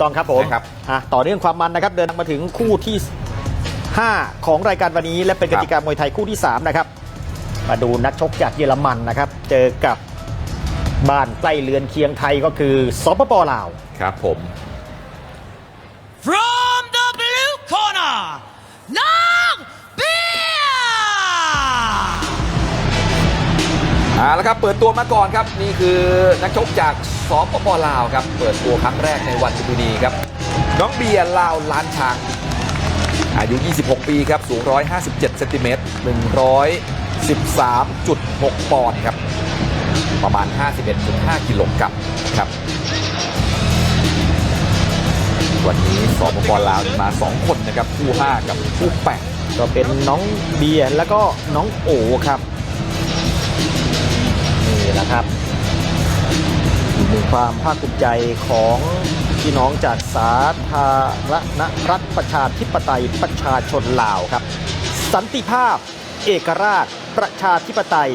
ต้องครับผมนะครับอะต่อเนื่องความมันนะครับ เดินทางมาถึงคู่ที่ 5 ของรายการวันนี้ และเป็นกติกามวยไทยคู่ที่ 3 นะครับ มาดูนักชกจากเยอรมันนะครับ เจอกับบ้านใกล้เรือนเคียงไทยก็คือสปปลาว ครับผม เอาละครับเปิดตัวมาก่อนครับ นี่คือนักชกจากสปปลาวครับ เปิดตัวครั้งแรกในวันลุนีครับ น้องเบียร์ลาวล้านช้าง อายุ 26 ปีครับ สูง 157เซนติเมตร113.6 ปอนด์ครับ ประมาณ 51.5 กิโลกรัมครับ วันนี้สปปลาวมา 2 คนนะครับ คู่ 5 กับคู่ 8 ก็เป็นน้องเบียร์แล้วก็น้องโอครับ นี่แหละครับอีกหนึ่งความภาคภูมิใจของพี่น้องจากสาธารณรัฐประชาธิปไตยประชาชนลาวครับ สันติภาพ เอกราช ประชาธิปไตย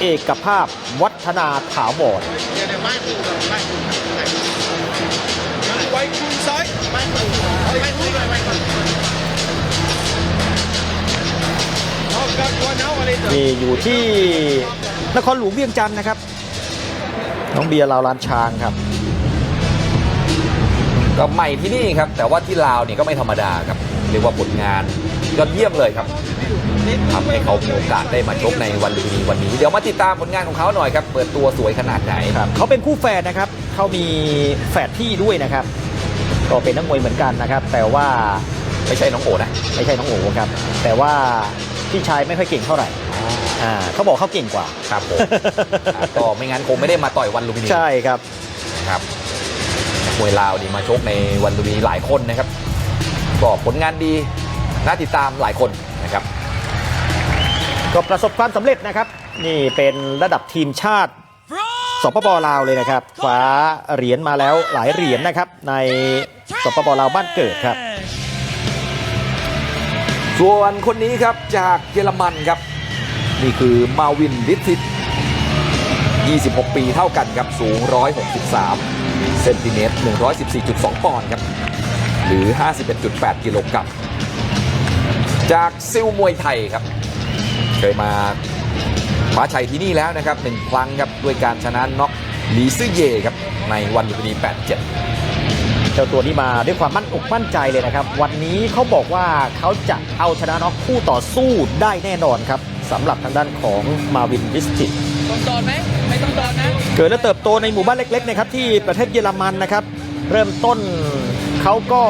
เอกภาพวัฒนาถาวรไปคุณซ้ายไปคุณไปคุณไปคุณนี่อยู่ที่ นครหลวงเวียงจันทร์นะครับ น้องเบียร์ลาวลานช้างครับ ก็ใหม่ที่นี่ครับ แต่ว่าที่ลาวเนี่ยก็ไม่ธรรมดาครับ เรียกว่าผลงานยอดเยี่ยมเลยครับทำให้เขามีโอกาสได้มาชกในวันลุมพินีวันนี้ เดี๋ยวมาติดตามผลงานของเขาหน่อยครับ เปิดตัวสวยขนาดไหนครับเขาเป็นคู่แฝดนะครับเขามีแฝดพี่ด้วยนะครับ ก็เป็นนักมวยเหมือนกันนะครับ แต่ว่าไม่ใช่น้องโอนะไม่ใช่น้องโอครับ แต่ว่าพี่ชายไม่ค่อยเก่งเท่าไหร่ อ่าเขาบอกเขาเก่งกว่า ครับผมอะก็ไม่งั้นคงไม่ได้มาต่อยวันลุมพินีใช่ครับ ครับมวยลาวนี่มาชกในวันลุมพินีหลายคนนะครับก็ผลงานดีน่าติดตามหลายคนนะครับก็ประสบความสำเร็จนะครับ นี่เป็นระดับทีมชาติ From สปปลาวเลยนะครับคว้าเหรียญมาแล้วหลายเหรียญนะครับ ในสปปลาวบ้านเกิดครับ ส่วนคนนี้ครับจากเยอรมันครับ นี่คือมาวินดิทิต 26 ปีเท่ากันครับ สูง 163 เซนติเมตร 114.2 ปอนด์ครับ หรือ 51.8 กิโลกรัม จากซิลมวยไทยครับ เคยมาคว้าชัยที่นี่แล้วนะครับหนึ่งครั้งครับ ด้วยการชนะน็อกลีซื่อเย่ครับ ในวันลุมพินี 87 เจ้าตัวนี้มาด้วยความมั่นอกมั่นใจเลยนะครับ วันนี้เขาบอกว่าเขาจะเอาชนะน็อกคู่ต่อสู้ได้แน่นอนครับ สำหรับทางด้านของมาวินวิสติต้องโดนไหมไม่ต้องโดนนะเกิดและเติบโตในหมู่บ้านเล็กๆนะครับที่ประเทศเยอรมันนะครับเริ่มต้นเขาก็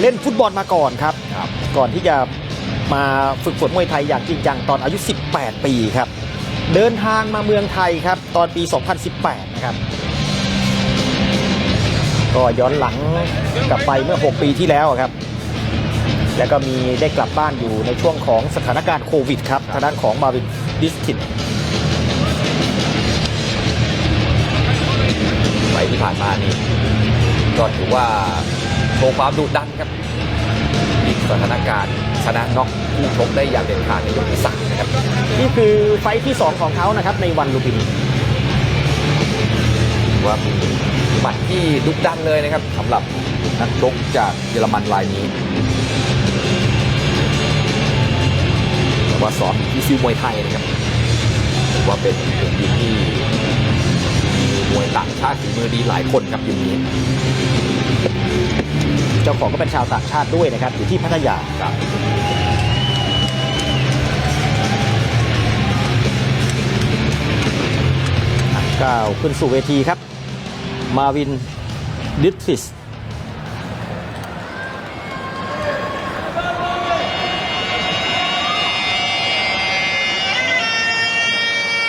เล่นฟุตบอลมาก่อนครับครับ ก่อนที่จะมาฝึกฝนมวยไทยอย่างจริงจังตอนอายุ 18 ปีครับ เดินทางมาเมืองไทยครับ ตอนปี 2018 นะครับ ก็ย้อนหลังกลับไปเมื่อ 6 ปีที่แล้วครับ แล้วก็มีได้กลับบ้านอยู่ในช่วงของสถานการณ์โควิดครับทางด้านของมาวินดิสตินไปที่ผ่านมานี่ก็ถือว่าโชว์ความดุดันครับอีกสถานการณ์ชนะน็อกคู่ชกได้อย่างเด็ดขาดในยกที่สามนะครับนี่คือไฟท์ที่ 2 ของเขานะครับในวันลูปินีถือว่ามีหมัดที่ดุดันเลยนะครับสำหรับนักชกจากเยอรมันรายนี้ ว่าสอนที่ซิวมวยไทยนะครับถือว่าเป็นเป็นยิมที่มีมวยต่างชาติฝีมือดีหลายคนครับยิมนี้ เจ้าของก็เป็นชาวต่างชาติด้วยนะครับ อยู่ที่พัทยาครับก้าวขึ้นสู่เวทีครับ มาวินดิทริส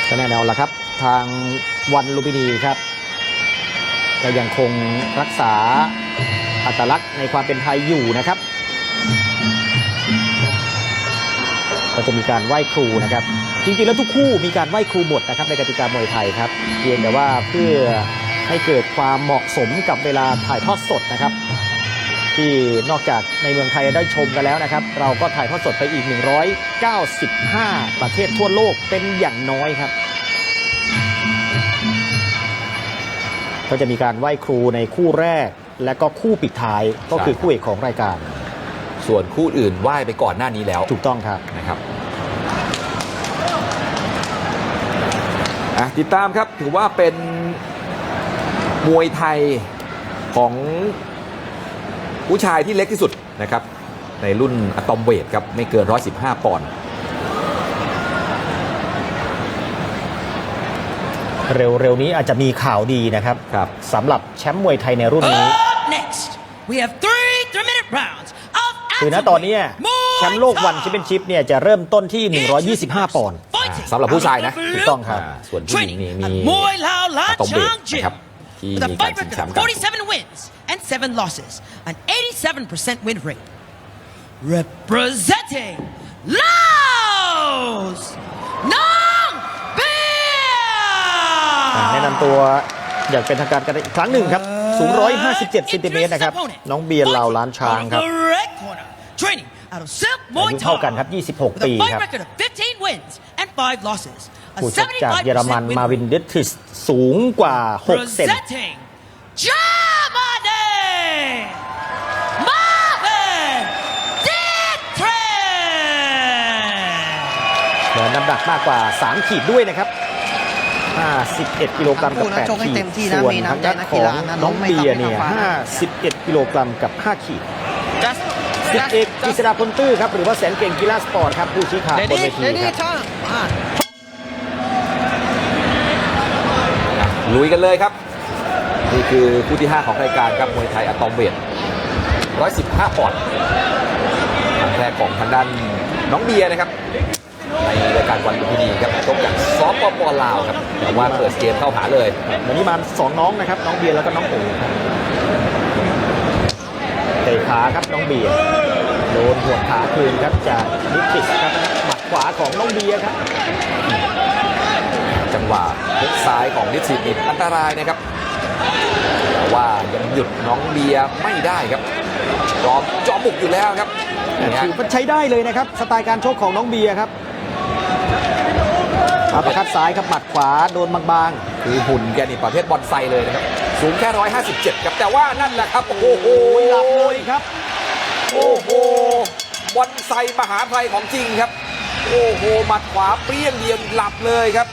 ก็แน่นอนละครับ ทางวันลูบินีครับก็ยังคงรักษาอัตลักษณ์ในความเป็นไทยอยู่นะครับ ก็จะมีการไหว้ครูนะครับ จริงๆแล้วทุกคู่มีการไหว้ครูหมดนะครับในกติกามวยไทยครับ เพียงแต่ว่าเพื่อให้เกิดความเหมาะสมกับเวลาถ่ายทอดสดนะครับ ที่นอกจากในเมืองไทยได้ชมกันแล้วนะครับ เราก็ถ่ายทอดสดไปอีก 195 ประเทศทั่วโลกเป็นอย่างน้อยครับ ก็จะมีการไหว้ครูในคู่แรก และก็คู่ปิดท้ายก็คือคู่เอกของรายการ ส่วนคู่อื่นไหว้ไปก่อนหน้านี้แล้วถูกต้องครับนะครับอะติดตามครับถือว่าเป็นมวยไทยของ ผู้ชายที่เล็กที่สุดนะครับ ในรุ่นอะตอมเวทครับ ไม่เกิน 115 ปอนด์เร็วๆนี้อาจจะมีข่าวดีนะครับครับสำหรับแชมป์มวยไทยในรุ่นนี้ Up next, we have three three-minute rounds of คือณตอนเนี้ย Muay แชมป์โลกวันแชมเปี้ยนชิพเนี่ยจะเริ่มต้นที่ 125 ปอนด์ Fighting สำหรับผู้ชายนะ out of the ถูกต้องครับอ่าส่วนผู้หญิง Training นี่ at มี Muay Lao อะตอมเวท Lanchang นะครับ Gym ที่ with a มีการ fight ชิง record แชม of ป์กัน 47 wins and 7 losses, an 87% win rate. Representing Laos, Nong อ่า Bia! แนะนำตัวอย่างเป็นทางการกันอีกครั้งหนึ่งครับ สูง 157 เซนติเมตรนะครับ น้องเบียร์ลาวล้านช้างครับ Out of the red corner, training out of Silk อา Muay ยุเท่ากันครับ Thai. 26 With ปี a ค fight รับ record of 15 wins and 5 losses. A ผู้ชกจากเยอรมัน 75% win มาวิน rate. ดิทิสสูงกว่า 6 เซน Presenting Germany, Marvin Dietrich. และ น้ำหนักมากกว่า 3 ขีดด้วยนะครับ 51 กิโลกรัมกับทั้งคู่นะชก8ให้ขีเต็ดมที่นะส่วนมีทางน้ำใจด้านนักขกีองฬานะน้องไม่เบียร์เนี่ยต้องไม่ต้องฟ้า51 กิโลกรัมกับ 5 ขีด just สิบเอกกฤษดาพลตื้อครับ หรือว่าแสนเก่งกีฬาสปอร์ตครับผู้ชี้ขาดบนเวที ready ครับ time มาลุยกันเลยครับ นี่คือคู่ที่ 5 ของรายการครับมวยไทยอะตอมเวท115ปอนด์ครั้งแรกของทางด้านน้องเบียร์นะครับ ในรายการวันลุมพินีครับชกจากซอฟปปลาวครับแต่ว่าเปิดเกมเข้าหาเลย วันนี้มาสองน้องนะครับ น้องเบียร์แล้วก็น้องโอ๋ครับเตะขาครับน้องเบียร์โดนหัวขาคืนครับจากนิติสครับหมัดขวาของน้องเบียร์ครับ จังหวะฮุกซ้ายของนิสิตนี่อันตรายนะครับแต่ว่ายังหยุดน้องเบียร์ไม่ได้ครับจอมจอมบุกอยู่แล้วครับนี่ฮะถือว่าใช้ได้เลยนะครับ สไตล์การชกของน้องเบียร์ครับ อัปเปอร์คัดซ้ายครับหมัดขวาโดนบางคือหุ่นแกนี่ประเภทบอลไซเลยนะครับ สูงแค่ 157 ครับ แต่ว่านั่นแหละครับ โอ้โหๆหลับเลยครับ โอ้โหบอลไซมหาภัยของจริงครับ โอ้โหหมัดขวาเปรี้ยงเดียวหลับเลยครับ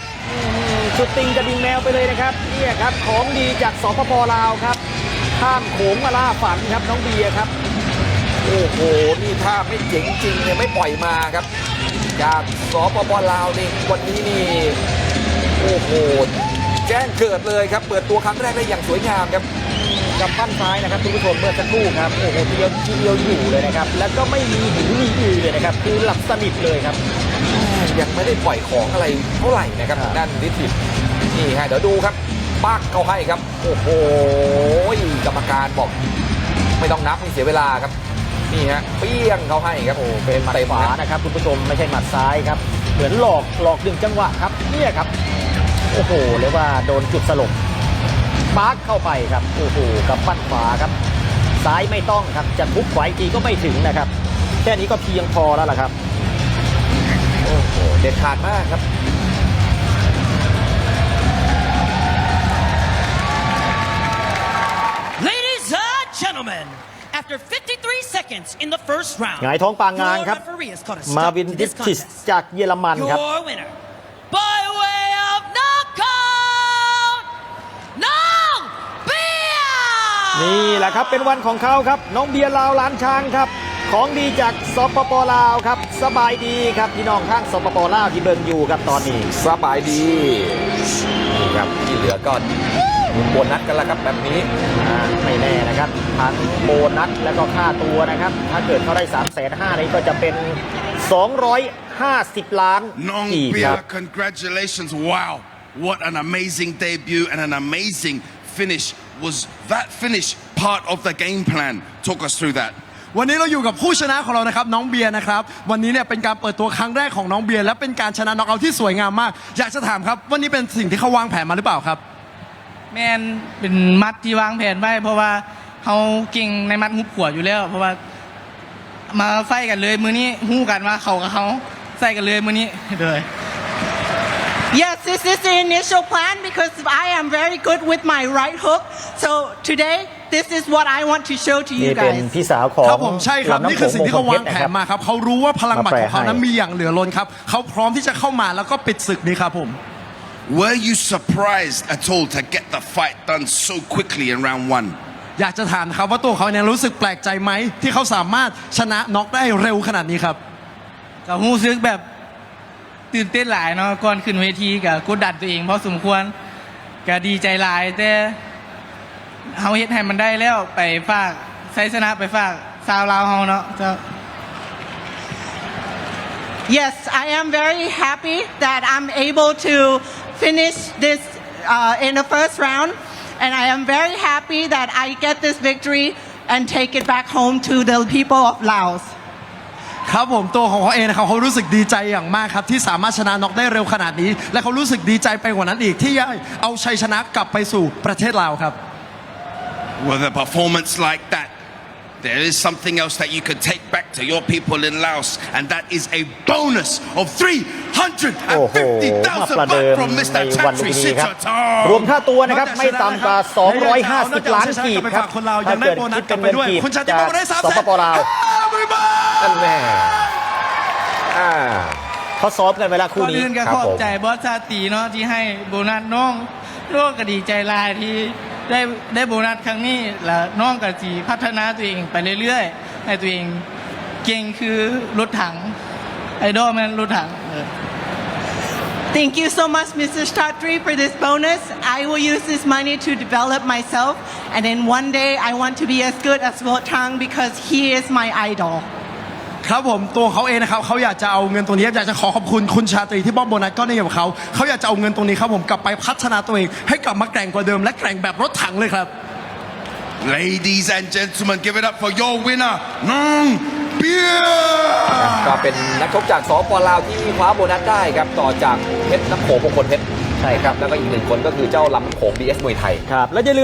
ชุดติงกระดิ่งแมวไปเลยนะครับเนี่ยครับของดีจากสปปลาวครับ ข้ามโขงมาล่าฝันครับน้องเบียร์ครับ โอ้โหนี่ถ้าไม่เจ๋งจริงเนี่ยไม่ปล่อยมาครับ จากสปปลาวนี่วันนี้นี่โอ้โหแจ้งเกิดเลยครับ เปิดตัวครั้งแรกได้อย่างสวยงามครับกับปั้นซ้ายนะครับทุกผู้ชมเมื่อสักครู่ครับโอ้โหทีเดียวทีเดียวอยู่เลยนะครับ แล้วก็ไม่มีหูมีอือเลยนะครับคือหลับสนิทเลยครับยังไม่ได้ปล่อยของอะไรเท่าไหร่นะครับทางด้านนิตินี่ฮะเดี๋ยวดูครับปักเขาให้ครับ โอ้โหกรรมการบอก ไม่ต้องนับไม่เสียเวลาครับ นี่ฮะเปี้ยงเขาให้ครับโอ้เป็นหมัดเต็มขวานะนะครับคุณผู้ชมไม่ใช่หมัดซ้ายครับ เหมือนหลอกหลอกดึงจังหวะครับเนี่ยครับ โอ้โหเรียกว่าโดนจุดสลบปาร์คเข้าไปครับโอ้โหกับปั้นขวาครับ ซ้ายไม่ต้องครับจะทุบไหวทีก็ไม่ถึงนะครับ แค่นี้ก็เพียงพอแล้วล่ะครับโอ้โหเด็ดขาดมากครับ Ladies and gentlemen, after 53 seconds in the first round, หงายท้องปางงางครับ your referee has called a มา stop วิน to ดิ this ทิส contest. จากเยอรมันครับ Your winner, by way of knockout, Nong Bia! นี่แหละครับเป็นวันของเขาครับ น้องเบียร์ลาวล้านช้างครับ ของดีจากสปปลาวครับ สบายดีครับพี่น้องข้างสปปลาวที่เบิ่งอยู่ครับตอนนี้ สบายดี ก็ลุ้นโบนัสกันแล้วครับแบบนี้อ่าไม่แน่นะครับทั้งโบนัสแล้วก็ค่าตัวนะครับ ถ้าเกิดเขาได้3ามแสนห้านี้ก็จะเป็น 250 ล้าน Nong กีบครับ Bia, congratulations. Wow. What an amazing debut and an amazing finish. Was that finish part of the game plan? Talk us through that. วันนี้เราอยู่กับผู้ชนะของเรานะครับน้องเบียร์นะครับ วันนี้เนี่ยเป็นการเปิดตัวครั้งแรกของน้องเบียร์และเป็นการชนะน็อกเอาท์ที่สวยงามมาก อยากจะถามครับ วันนี้เป็นสิ่งที่เขาวางแผนมาหรือเปล่าครับ แมนเป็นมัดที่วางแผนไว้ เพราะว่าเขาเก่งในมัดฮุบขวดอยู่แล้ว เพราะว่า มาไฟกันเลยมือนี้หู้กันว่าเขากับเขาใส่กันเลยมือนี้เลย Yes, this is the initial plan because I am very good with my right hook. So today this is what I want to show to นี่ you เป็น guys. พี่สาวของครับผมใช่ครับลำำนี่คือสิ่งที่เขาวางแผนมาครับเขารู้ว่าพลังหมัดของเขานั้นมาแปลให้มีอย่างเหลือล้นครับเขาพร้อมที่จะเข้ามาแล้วก็ปิดศึกนี้ครับผม Were you surprised at all to get the fight done so quickly in round one? อยากจะถามนะครับว่าตัวเขาเนี่ยรู้สึกแปลกใจไหม ที่เขาสามารถชนะน็อกได้เร็วขนาดนี้ครับ ก็รู้สึกแบบตื่นเต้นหลายเนาะก่อนขึ้นเวทีกับกดดันตัวเองพอสมควรก็ดีใจหลาย แต่เฮาเฮ็ดให้มันได้แล้วไปฝากไซสนะไปฝากซาวลาวเฮาเนาะเจ้า Yes, I am very happy that I'm able to finish this uh, in the first round, and I am very happy that I get this victory and take it back home to the people of Laos. ครับผมตัวของเขาเองนะครับเขารู้สึกดีใจอย่างมากครับที่สามารถชนะน็อกได้เร็วขนาดนี้ และเขารู้สึกดีใจไปกว่านั้นอีกที่ได้เอาชัยชนะกลับไปสู่ประเทศลาวครับ With a performance like that, there is something else that you can take back to your people in Laos, and that is a bonus of โอ้โหมาประ350,000เดิ baht ม from ใน Mr. วันลุ Chatri มพินีครับ Sitterton. รวมค่าตัวนะครับนอกจากไม่ต่ำกว่าชนะนะครับ250 ล้านกีบครับคนเรายัถ้างได้เกิดโบนัคิสดกลัเป็บนไปเงินด้วยกีบคุณชาติจากโบได้สามสแสปปลาวนั่นแน่อ่าเขาซ้อมกันไปแล้วคู่ก่อนนี้อื่นก็ครับขอบผมใจบอสชาตรีเนาะที่ให้โบนัสน้องน้องก็ดีใจหลายที่ได้ได้โบนัสครั้งนี้แล้วน้องก็จีพัฒนาตัวเองไปเรื่อยๆให้ตัวเองเก่งคือรถถัง ไอดอลแมนรถถังเออ Thank you so much, Mr. Chatri, for this bonus. I will use this money to develop myself, and then one day I want to be as good as Voltang because he is my idol. ครับผมตัวเขาเองนะครับเขาอยากจะเอาเงินตรงนี้อยากจะขอขอบคุณคุณชาตรีที่มอบโบนัสก้อนนี้กับเขาเขาอยากจะเอาเงินตรงนี้ครับผมกลับไปพัฒนาตัวเองให้กลับมาแกร่งกว่าเดิมและแกร่งแบบรถถังเลยครับ Ladies and gentlemen, give it up for your winner, Nong Beer. ก็เป็นนักชกจากสปลาวที่คว้าโบนัสได้ครับต่อจากเพชรน้ำโขงมงคลเพชรใช่ครับแล้วก็อีกหนึ่งคนก็คือเจ้าลำโขง BS มวยไทย ครับ แล้วอย่าลืม